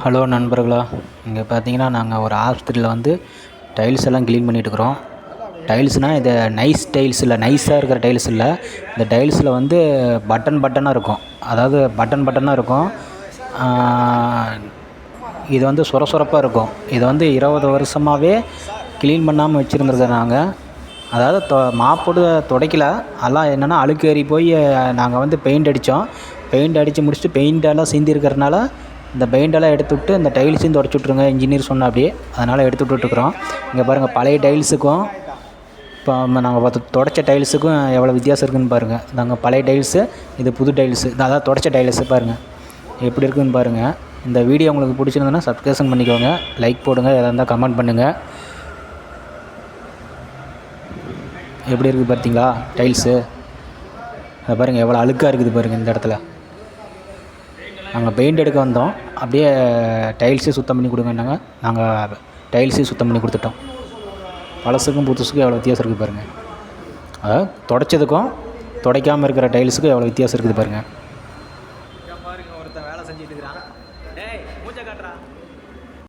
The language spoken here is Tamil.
ஹலோ நண்பர்களா இங்கே பார்த்தீங்கன்னா நாங்கள் ஒரு ஹாஸ்பிட்டலில் வந்து டைல்ஸ் எல்லாம் க்ளீன் பண்ணிகிட்ருக்குறோம் டைல்ஸ்னால் இது நைஸ் டைல்ஸ் இல்லை நைஸாக இருக்கிற டைல்ஸ் இல்லை. இந்த டைல்ஸில் வந்து பட்டன் பட்டனாக இருக்கும். அதாவது பட்டன் பட்டனாக இருக்கும். இது வந்து சொர சொரப்பாக இருக்கும். இது வந்து இருபது வருஷமாகவே க்ளீன் பண்ணாமல் வச்சுருந்துருக்கோம் நாங்கள் அதாவது தொ மாப்போடு துடைக்கல. அதெல்லாம் என்னென்னா அழுக்கு ஏறி போய் நாங்கள் வந்து பெயிண்ட் அடித்தோம் பெயிண்ட் அடித்து முடிச்சுட்டு பெயிண்டெல்லாம் சிந்திருக்கிறதுனால இந்த பெயிண்டெல்லாம் எடுத்து விட்டு இந்த டைல்ஸையும் தொடச்சி விட்ருங்க இன்ஜினியர் சொன்னாப்படி அதனால் எடுத்து விட்டுட்டுருக்குறோம் இங்கே பாருங்கள் பழைய டைல்ஸுக்கும் இப்போ நாங்கள் பார்த்து தொடச்ச டைல்ஸுக்கும் எவ்வளோ வித்தியாசம் இருக்குதுன்னு பாருங்கள் நாங்கள் பழைய டைல்ஸு இது புது டைல்ஸு. அதான் தொடச்ச டைல்ஸு பாருங்கள் எப்படி இருக்குதுன்னு பாருங்கள் இந்த வீடியோ உங்களுக்கு பிடிச்சிருந்ததுன்னா சப்ஸ்கிரிப்ஷன் பண்ணிக்கோங்க. லைக் போடுங்க எதாக இருந்தால் கமெண்ட் பண்ணுங்கள் எப்படி இருக்குது பார்த்தீங்களா டைல்ஸு? அதை பாருங்கள் எவ்வளோ அழுக்காக இருக்குது பாருங்கள் இந்த இடத்துல. நாங்கள் பெயிண்ட் எடுக்க வந்தோம். அப்படியே டைல்ஸே சுத்தம் பண்ணி கொடுங்கன்னாங்க. நாங்கள் டைல்ஸே சுத்தம் பண்ணி கொடுத்துட்டோம். பழசுக்கும் புதுசுக்கும் எவ்வளோ வித்தியாசம் இருக்குது பாருங்கள் அதாவது தொடச்சதுக்கும் துடைக்காமல் இருக்கிற டைல்ஸுக்கும் எவ்வளோ வித்தியாசம் இருக்குது பாருங்கள் பாருங்க ஒருத்தன் வேலை செஞ்சுட்டு இருக்கிறான்.